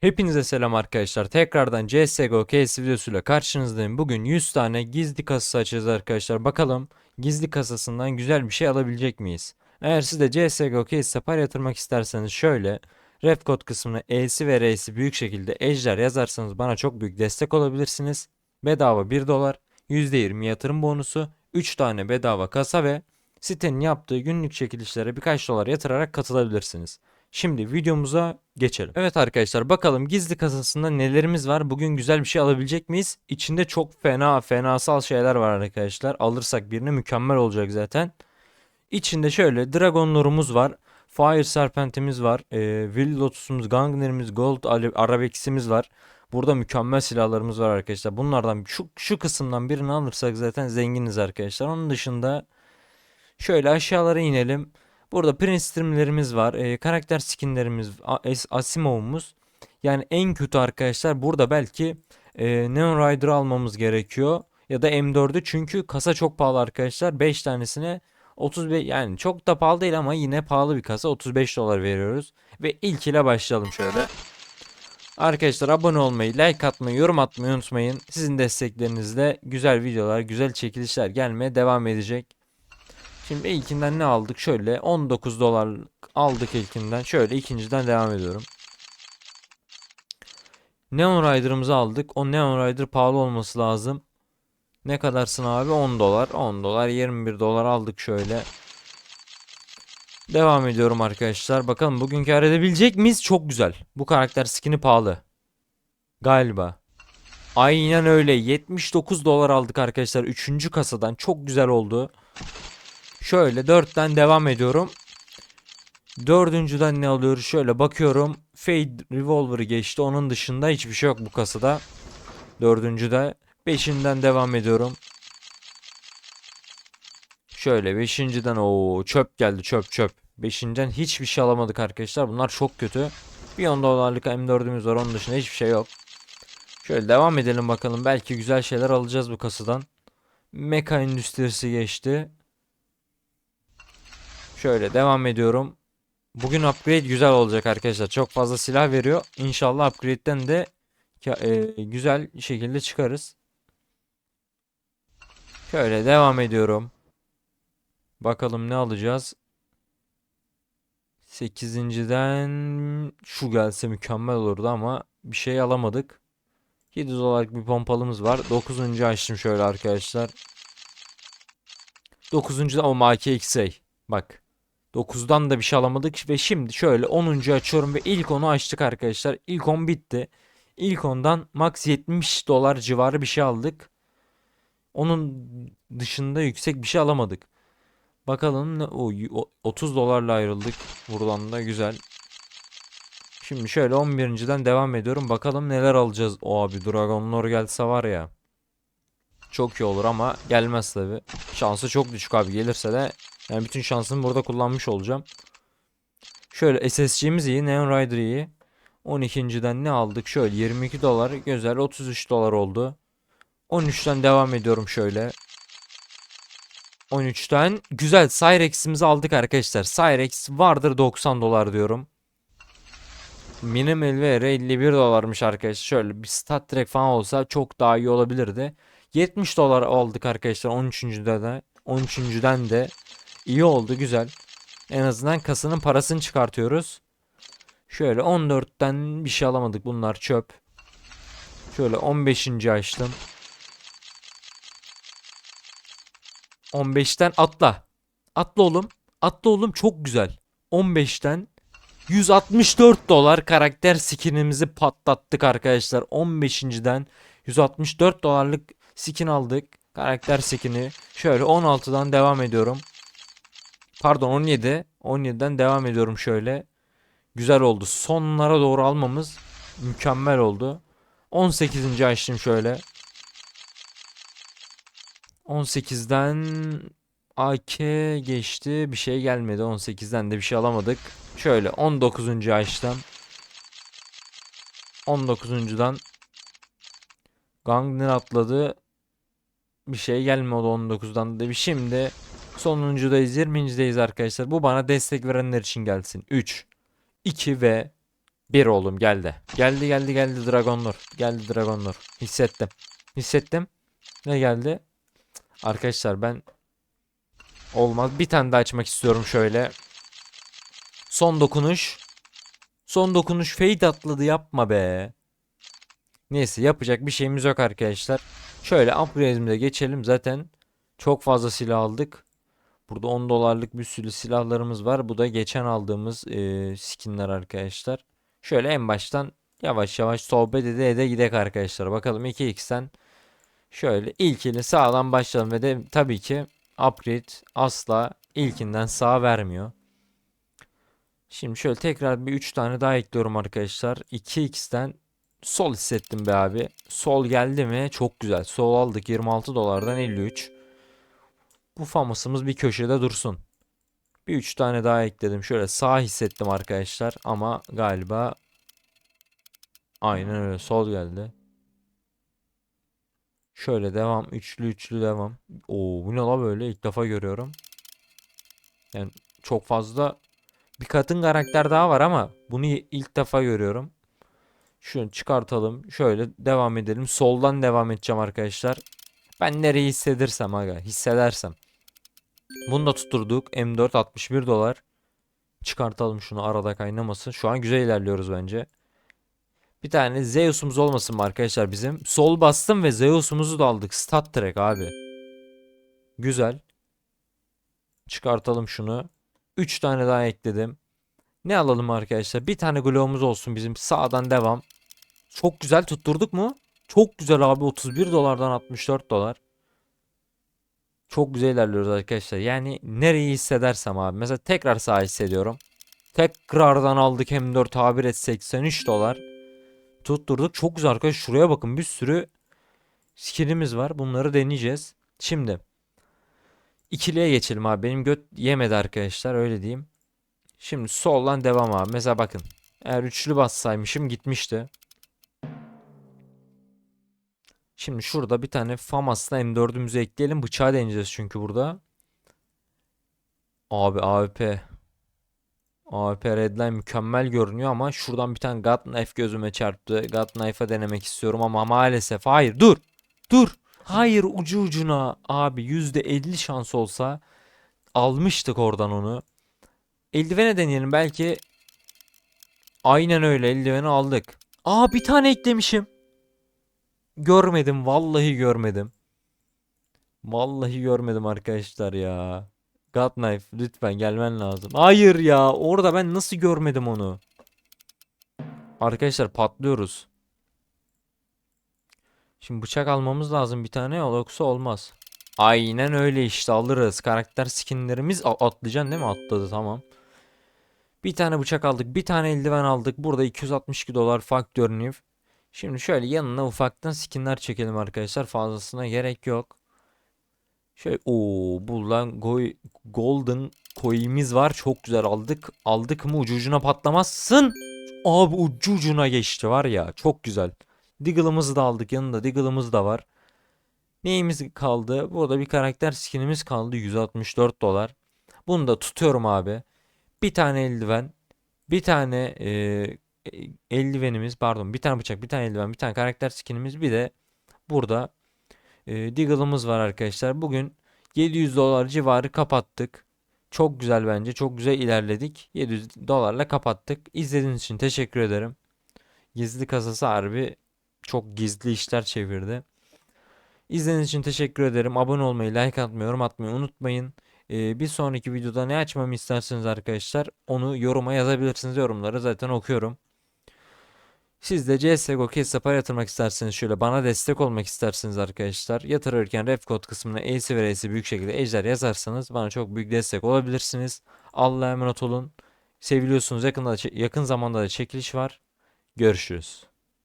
Hepinize selam arkadaşlar. Tekrardan CSGO case videosuyla karşınızdayım. Bugün 100 tane gizli kasası açacağız arkadaşlar. Bakalım gizli kasasından güzel bir şey alabilecek miyiz? Eğer siz de CSGO case'e para yatırmak isterseniz şöyle ref kod kısmına E'si ve R'si büyük şekilde ejder yazarsanız bana çok büyük destek olabilirsiniz. Bedava 1 dolar, %20 yatırım bonusu, 3 tane bedava kasa ve sitenin yaptığı günlük çekilişlere birkaç dolar yatırarak katılabilirsiniz. Şimdi videomuza geçelim. Evet arkadaşlar bakalım gizli kasasında nelerimiz var? Bugün güzel bir şey alabilecek miyiz? İçinde çok fena fenasal şeyler var arkadaşlar. Alırsak birini mükemmel olacak zaten. İçinde şöyle Dragon var. Fire Serpent'imiz var. E, Will Lotus'umuz, Gangner'imiz, Gold Arabex'imiz var. Burada mükemmel silahlarımız var arkadaşlar. Bunlardan şu, şu kısımdan birini alırsak zaten zenginiz arkadaşlar. Onun dışında şöyle aşağılara inelim. Burada print streamlerimiz var. e, karakter skinlerimiz, Asimov'umuz. Yani en kötü arkadaşlar burada belki e, Neon Rider'ı almamız gerekiyor. Ya da M4'ü çünkü kasa çok pahalı arkadaşlar. 5 tanesine 35 yani çok da pahalı değil ama yine pahalı bir kasa 35 dolar veriyoruz. Ve ilk ile başlayalım şöyle. Arkadaşlar abone olmayı, like atmayı, yorum atmayı unutmayın. Sizin desteklerinizle güzel videolar, güzel çekilişler gelmeye devam edecek. Şimdi ilkinden ne aldık? Şöyle 19 dolar aldık ilkinden. Şöyle ikinciden devam ediyorum. Neon Rider'ımızı aldık. O Neon Rider pahalı olması lazım. Ne kadarsın abi? 10 dolar. 10 dolar 21 dolar aldık şöyle. Devam ediyorum arkadaşlar. Bakalım bugün kar edebilecek miyiz? Çok güzel. Bu karakter skin'i pahalı. Galiba. Aynen öyle. 79 dolar aldık arkadaşlar. 3. kasadan. Çok güzel oldu. Şöyle 4'ten devam ediyorum. Dördüncüden ne alıyoruz? Şöyle bakıyorum. Fade Revolver'ı geçti. Onun dışında hiçbir şey yok bu kasada. Dördüncüde. Beşinden devam ediyorum. Şöyle beşinciden o çöp geldi çöp çöp. Beşinciden hiçbir şey alamadık arkadaşlar. Bunlar çok kötü. Bir 10 dolarlık M4'ümüz var. Onun dışında hiçbir şey yok. Şöyle devam edelim bakalım. Belki güzel şeyler alacağız bu kasadan. Meka endüstrisi geçti. Şöyle devam ediyorum. Bugün upgrade güzel olacak arkadaşlar. Çok fazla silah veriyor. İnşallah upgrade'den de e, güzel şekilde çıkarız. Şöyle devam ediyorum. Bakalım ne alacağız. 8.den şu gelse mükemmel olurdu ama bir şey alamadık. 7 dolarlık bir pompalımız var. 9. açtım şöyle arkadaşlar. 9. da o MK Bak. 9'dan da bir şey alamadık ve şimdi şöyle 10. açıyorum ve ilk onu açtık arkadaşlar. İlk 10 bitti. İlk ondan max 70 dolar civarı bir şey aldık. Onun dışında yüksek bir şey alamadık. Bakalım ne o y- o- 30 dolarla ayrıldık. Buradan da güzel. Şimdi şöyle 11.den devam ediyorum. Bakalım neler alacağız. O abi Dragon Lore gelse var ya. Çok iyi olur ama gelmez tabi. Şansı çok düşük abi. Gelirse de yani bütün şansımı burada kullanmış olacağım. Şöyle SSG'miz iyi. Neon Rider iyi. 12.den ne aldık? Şöyle 22 dolar. Güzel 33 dolar oldu. 13'ten devam ediyorum şöyle. 13'ten güzel Cyrex'imizi aldık arkadaşlar. Cyrex vardır 90 dolar diyorum. Minimal VR 51 dolarmış arkadaşlar. Şöyle bir Stat Trek falan olsa çok daha iyi olabilirdi. 70 dolar aldık arkadaşlar 13.de de. 13.den de iyi oldu güzel. En azından kasanın parasını çıkartıyoruz. Şöyle 14'ten bir şey alamadık bunlar çöp. Şöyle 15. açtım. 15'ten atla. Atla oğlum. Atla oğlum çok güzel. 15'ten 164 dolar karakter skinimizi patlattık arkadaşlar. 15.den 164 dolarlık skin aldık. Karakter skin'i. Şöyle 16'dan devam ediyorum. Pardon 17. 17'den devam ediyorum şöyle. Güzel oldu. Sonlara doğru almamız mükemmel oldu. 18. açtım şöyle. 18'den AK geçti. Bir şey gelmedi. 18'den de bir şey alamadık. Şöyle 19. açtım. 19.dan Gangner atladı. Bir şey gelmedi 19'dan da bir şimdi sonuncudayız 20.deyiz arkadaşlar. Bu bana destek verenler için gelsin. 3 2 ve Bir oğlum geldi. Geldi geldi geldi Dragonlord. Geldi Dragonlord. Hissettim. Hissettim. Ne geldi? Arkadaşlar ben olmaz. Bir tane daha açmak istiyorum şöyle. Son dokunuş. Son dokunuş fade atladı yapma be. Neyse yapacak bir şeyimiz yok arkadaşlar. Şöyle upgrade'imize geçelim. Zaten çok fazla silah aldık. Burada 10 dolarlık bir sürü silahlarımız var. Bu da geçen aldığımız eee, skinler arkadaşlar. Şöyle en baştan yavaş yavaş sohbet ede ede gidek arkadaşlar. Bakalım 2x'ten şöyle ilkini sağdan başlayalım ve de tabii ki upgrade asla ilkinden sağ vermiyor. Şimdi şöyle tekrar bir 3 tane daha ekliyorum arkadaşlar. 2x'ten sol hissettim be abi. Sol geldi mi? Çok güzel. Sol aldık 26 dolardan 53. Bu famasımız bir köşede dursun. Bir 3 tane daha ekledim. Şöyle sağ hissettim arkadaşlar ama galiba aynen öyle sol geldi. Şöyle devam. Üçlü üçlü devam. Oo bu ne la böyle? İlk defa görüyorum. Yani çok fazla bir kadın karakter daha var ama bunu ilk defa görüyorum. Şunu çıkartalım. Şöyle devam edelim. Soldan devam edeceğim arkadaşlar. Ben nereyi hissedersem aga. Hissedersem. Bunu da tutturduk. M4 61 dolar. Çıkartalım şunu arada kaynamasın. Şu an güzel ilerliyoruz bence. Bir tane Zeus'umuz olmasın mı arkadaşlar bizim? Sol bastım ve Zeus'umuzu da aldık. Stat Trek abi. Güzel. Çıkartalım şunu. 3 tane daha ekledim. Ne alalım arkadaşlar? Bir tane glow'umuz olsun bizim. Sağdan devam. Çok güzel tutturduk mu? Çok güzel abi. 31 dolardan 64 dolar. Çok güzel ilerliyoruz arkadaşlar. Yani nereyi hissedersem abi. Mesela tekrar sağ hissediyorum. Tekrardan aldık hem 4 tabir et 83 dolar. Tutturduk. Çok güzel arkadaşlar. Şuraya bakın bir sürü skinimiz var. Bunları deneyeceğiz. Şimdi ikiliye geçelim abi. Benim göt yemedi arkadaşlar öyle diyeyim. Şimdi soldan devam abi. Mesela bakın. Eğer üçlü bassaymışım gitmişti. Şimdi şurada bir tane FAMAS'la M4'ümüzü ekleyelim. Bıçağı deneyeceğiz çünkü burada. Abi AWP. AWP Redline mükemmel görünüyor ama şuradan bir tane God gözüme çarptı. God denemek istiyorum ama maalesef hayır dur. Dur. Hayır ucu ucuna abi %50 şans olsa almıştık oradan onu. Eldivene deneyelim belki. Aynen öyle eldiveni aldık. Aa bir tane eklemişim. Görmedim vallahi görmedim. Vallahi görmedim arkadaşlar ya. God Knife lütfen gelmen lazım. Hayır ya orada ben nasıl görmedim onu. Arkadaşlar patlıyoruz. Şimdi bıçak almamız lazım bir tane yoksa olmaz. Aynen öyle işte alırız. Karakter skinlerimiz atlayacaksın değil mi? Atladı tamam. Bir tane bıçak aldık. Bir tane eldiven aldık. Burada 262 dolar faktör new. Şimdi şöyle yanına ufaktan skinler çekelim arkadaşlar. Fazlasına gerek yok. Şöyle o buradan goy, golden coin'imiz var. Çok güzel aldık. Aldık mı ucu ucuna patlamazsın. Abi ucu ucuna geçti var ya. Çok güzel. Diggle'ımızı da aldık. Yanında Diggle'ımız da var. Neyimiz kaldı? Burada bir karakter skinimiz kaldı. 164 dolar. Bunu da tutuyorum abi. Bir tane eldiven. Bir tane e, eldivenimiz pardon bir tane bıçak bir tane eldiven bir tane karakter skinimiz bir de burada e, Diggle'ımız var arkadaşlar. Bugün 700 dolar civarı kapattık. Çok güzel bence. Çok güzel ilerledik. 700 dolarla kapattık. İzlediğiniz için teşekkür ederim. Gizli kasası harbi çok gizli işler çevirdi. İzlediğiniz için teşekkür ederim. Abone olmayı, like atmayı, yorum atmayı unutmayın. Ee, bir sonraki videoda ne açmamı isterseniz arkadaşlar onu yoruma yazabilirsiniz. Yorumları zaten okuyorum. Siz de CSGO Kesap'a yatırmak isterseniz şöyle bana destek olmak isterseniz arkadaşlar yatırırken ref kod kısmına E'si ve R'si büyük şekilde ejder yazarsanız bana çok büyük destek olabilirsiniz. Allah'a emanet olun. Seviliyorsunuz. Yakında da yakın zamanda da çekiliş var. Görüşürüz.